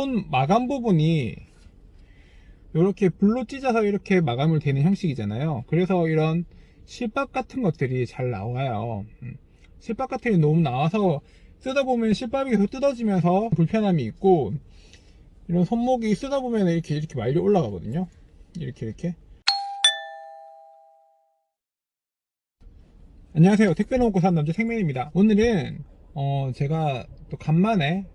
손 마감 부분이 이렇게 불로 찢어서 이렇게 마감을 되는 형식이잖아요. 그래서 이런 실밥 같은 것들이 잘 나와요. 음, 실밥 같은 게 너무 나와서 쓰다 보면 실밥이 뜯어지면서 불편함이 있고 이런 손목이 쓰다 보면 이렇게 이렇게 말려 올라가거든요. 이렇게 이렇게. 안녕하세요. 택배 놓고 산 남자 생맨입니다. 오늘은 어 제가 또 간만에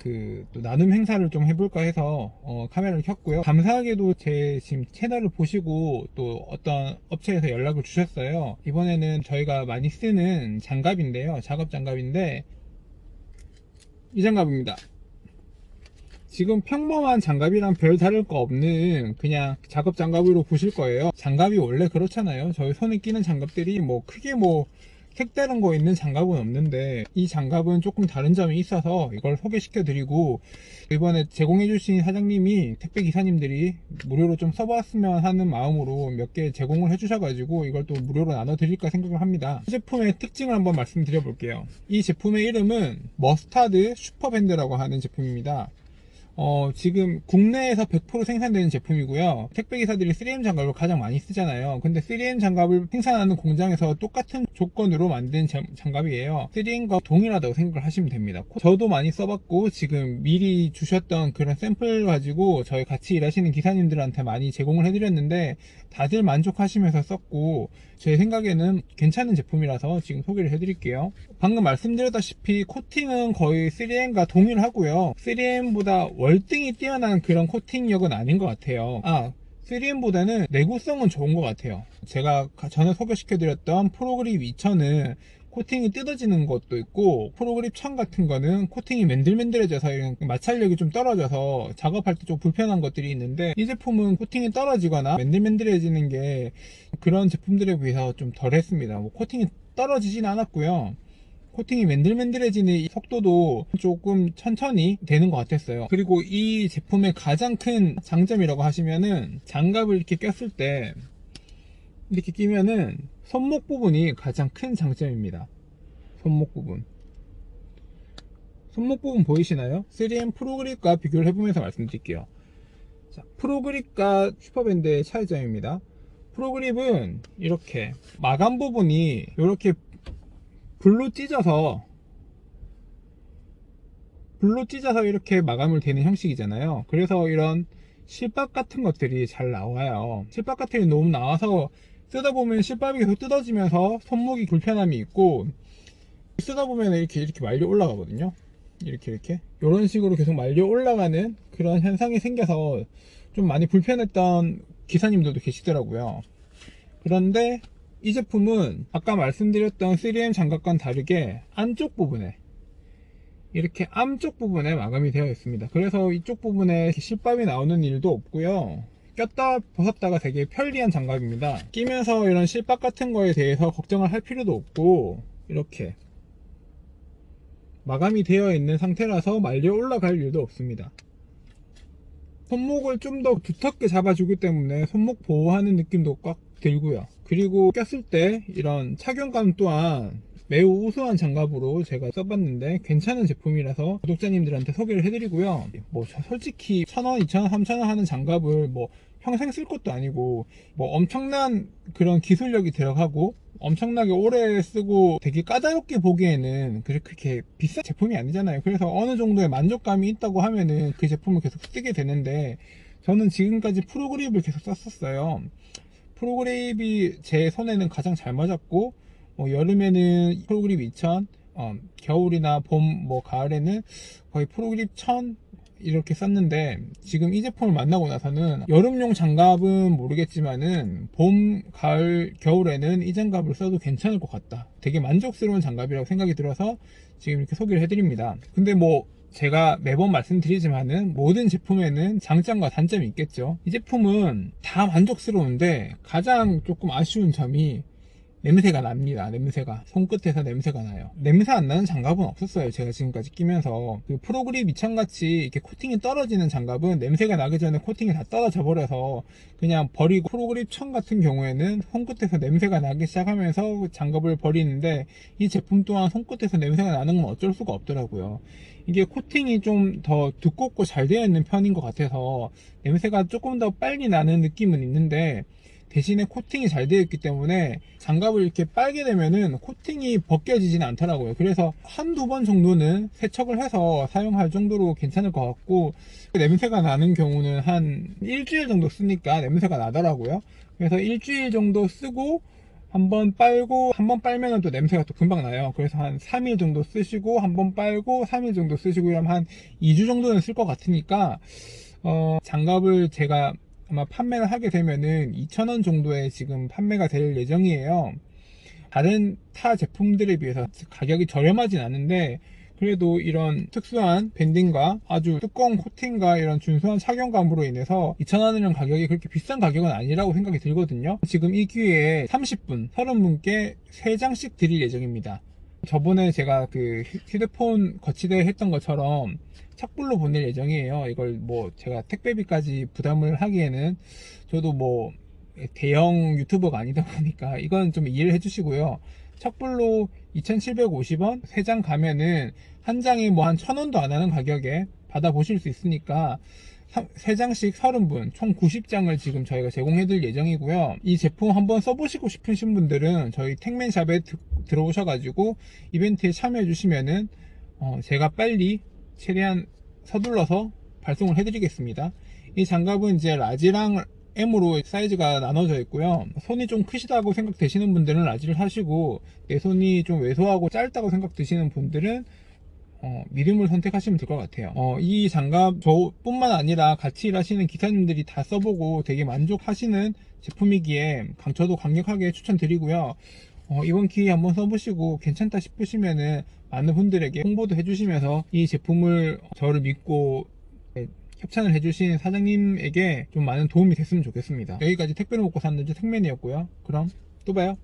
그 또 나눔 행사를 좀 해볼까 해서 어, 카메라를 켰고요. 감사하게도 제 지금 채널을 보시고 또 어떤 업체에서 연락을 주셨어요. 이번에는 저희가 많이 쓰는 장갑인데요. 작업 장갑인데 이 장갑입니다. 지금 평범한 장갑이랑 별 다를 거 없는 그냥 작업 장갑으로 보실 거예요. 장갑이 원래 그렇잖아요. 저희 손에 끼는 장갑들이 뭐 크게 뭐 색다른 거 있는 장갑은 없는데 이 장갑은 조금 다른 점이 있어서 이걸 소개시켜 드리고 이번에 제공해 주신 사장님이 택배 기사님들이 무료로 좀 써봤으면 하는 마음으로 몇 개 제공을 해 주셔가지고 이걸 또 무료로 나눠 드릴까 생각을 합니다. 이 제품의 특징을 한번 말씀드려 볼게요. 이 제품의 이름은 머스타드 슈퍼밴드라고 하는 제품입니다 어, 지금 국내에서 100% 생산되는 제품이고요. 택배기사들이 3M 장갑을 가장 많이 쓰잖아요. 근데 3M 장갑을 생산하는 공장에서 똑같은 조건으로 만든 자- 장갑이에요. 3M과 동일하다고 생각을 하시면 됩니다. 저도 많이 써봤고, 지금 미리 주셨던 그런 샘플 가지고 저희 같이 일하시는 기사님들한테 많이 제공을 해드렸는데, 다들 만족하시면서 썼고, 제 생각에는 괜찮은 제품이라서 지금 소개를 해드릴게요. 방금 말씀드렸다시피 코팅은 거의 3M과 동일하고요. 3M보다 월등히 뛰어난 그런 코팅력은 아닌 것 같아요. 아, 3M보다는 내구성은 좋은 것 같아요. 제가 가- 전에 소개시켜드렸던 프로그립 2000은 코팅이 뜯어지는 것도 있고 프로그립 1000 같은 거는 코팅이 맨들맨들해져서 마찰력이 좀 떨어져서 작업할 때 좀 불편한 것들이 있는데 이 제품은 코팅이 떨어지거나 맨들맨들해지는 게 그런 제품들에 비해서 좀 덜했습니다. 뭐 코팅이 떨어지진 않았고요. 코팅이 맨들맨들해지는 이 속도도 조금 천천히 되는 것 같았어요. 그리고 이 제품의 가장 큰 장점이라고 하시면은 장갑을 이렇게 꼈을 때 이렇게 끼면은 손목 부분이 가장 큰 장점입니다. 손목 부분. 손목 부분 보이시나요? 3M 프로그립과 비교를 해보면서 말씀드릴게요. 자, 프로그립과 슈퍼밴드의 차이점입니다. 프로그립은 이렇게 마감 부분이 이렇게 불로 찢어서 불로 찢어서 이렇게 마감을 되는 형식이잖아요. 그래서 이런 실밥 같은 것들이 잘 나와요. 실밥 같은 게 너무 나와서 쓰다 보면 실밥이 계속 뜯어지면서 손목이 불편함이 있고 쓰다 보면 이렇게 이렇게 말려 올라가거든요. 이렇게 이렇게 이런 식으로 계속 말려 올라가는 그런 현상이 생겨서 좀 많이 불편했던 기사님들도 계시더라고요. 그런데 이 제품은 아까 말씀드렸던 3M 장갑과는 다르게 안쪽 부분에 이렇게 암쪽 부분에 마감이 되어 있습니다. 그래서 이쪽 부분에 실밥이 나오는 일도 없고요. 꼈다 벗었다가 되게 편리한 장갑입니다. 끼면서 이런 실밥 같은 거에 대해서 걱정을 할 필요도 없고 이렇게 마감이 되어 있는 상태라서 말려 올라갈 일도 없습니다. 손목을 좀 더 두텁게 잡아주기 때문에 손목 보호하는 느낌도 꽉 들고요. 그리고 꼈을 때 이런 착용감 또한 매우 우수한 장갑으로 제가 써봤는데 괜찮은 제품이라서 구독자님들한테 소개를 해드리고요. 뭐 저- 솔직히 1000원, 2000원, 3000원 하는 장갑을 뭐 평생 쓸 것도 아니고 뭐 엄청난 그런 기술력이 들어가고 엄청나게 오래 쓰고 되게 까다롭게 보기에는 그렇게 비싼 제품이 아니잖아요. 그래서 어느 정도의 만족감이 있다고 하면은 그 제품을 계속 쓰게 되는데 저는 지금까지 프로그립을 계속 썼었어요. 프로그립이 제 손에는 가장 잘 맞았고 뭐 여름에는 프로그립 2000, 어, 겨울이나 봄, 뭐 가을에는 거의 프로그립 1000 이렇게 썼는데 지금 이 제품을 만나고 나서는 여름용 장갑은 모르겠지만은 봄, 가을, 겨울에는 이 장갑을 써도 괜찮을 것 같다. 되게 만족스러운 장갑이라고 생각이 들어서 지금 이렇게 소개를 해드립니다. 근데 뭐 제가 매번 말씀드리지만은 모든 제품에는 장점과 단점이 있겠죠. 이 제품은 다 만족스러운데 가장 조금 아쉬운 점이 냄새가 납니다. 냄새가 손끝에서 냄새가 나요. 냄새 안 나는 장갑은 없었어요. 제가 지금까지 끼면서 그 프로그립 미천같이 이렇게 코팅이 떨어지는 장갑은 냄새가 나기 전에 코팅이 다 떨어져 버려서 그냥 버리고 프로그립 천 같은 경우에는 손끝에서 냄새가 나기 시작하면서 장갑을 버리는데 이 제품 또한 손끝에서 냄새가 나는 건 어쩔 수가 없더라고요. 이게 코팅이 좀 더 두껍고 잘 되어 있는 편인 것 같아서 냄새가 조금 더 빨리 나는 느낌은 있는데 대신에 코팅이 잘 되어 있기 때문에 장갑을 이렇게 빨게 되면은 코팅이 벗겨지지는 않더라고요. 그래서 한두 번 정도는 세척을 해서 사용할 정도로 괜찮을 것 같고 냄새가 나는 경우는 한 일주일 정도 쓰니까 냄새가 나더라고요. 그래서 일주일 정도 쓰고 한번 빨고 한 번 빨면은 또 냄새가 또 금방 나요. 그래서 한 3일 정도 쓰시고 한 번 빨고 3일 정도 쓰시고 이러면 한 2주 정도는 쓸 것 같으니까 어, 장갑을 제가 아마 판매를 하게 되면은 2,000원 정도에 지금 판매가 될 예정이에요. 다른 타 제품들에 비해서 가격이 저렴하진 않은데 그래도 이런 특수한 밴딩과 아주 두꺼운 코팅과 이런 준수한 착용감으로 인해서 2,000원이라는 가격이 그렇게 비싼 가격은 아니라고 생각이 들거든요. 지금 이 기회에 30분, 30분께 3장씩 드릴 예정입니다. 저번에 제가 그 휴- 휴대폰 거치대 했던 것처럼 착불로 보낼 예정이에요. 이걸 뭐 제가 택배비까지 부담을 하기에는 저도 뭐 대형 유튜버가 아니다 보니까 이건 좀 이해를 해주시고요. 착불로 2,750원 3장 가면은 한 장이 뭐한 1,000원도 안 하는 가격에 받아보실 수 있으니까 3장씩 30분, 총 90장을 지금 저희가 제공해드릴 예정이고요. 이 제품 한번 써보시고 싶으신 분들은 저희 택맨샵에 드- 들어오셔가지고 이벤트에 참여해주시면은 어, 제가 빨리 최대한 서둘러서 발송을 해드리겠습니다. 이 장갑은 이제 라지랑 M으로 사이즈가 나눠져 있고요. 손이 좀 크시다고 생각되시는 분들은 라지를 하시고 내 손이 좀 왜소하고 짧다고 생각되시는 분들은 어, 미름을 선택하시면 될 것 같아요. 어, 이 장갑 저뿐만 아니라 같이 일하시는 기사님들이 다 써보고 되게 만족하시는 제품이기에 강- 저도 강력하게 추천드리고요. 어, 이번 기회에 한번 써보시고 괜찮다 싶으시면은 많은 분들에게 홍보도 해주시면서 이 제품을 저를 믿고 네, 협찬을 해주신 사장님에게 좀 많은 도움이 됐으면 좋겠습니다. 여기까지 택배를 먹고 샀는지 택맨이었고요. 그럼 또 봐요.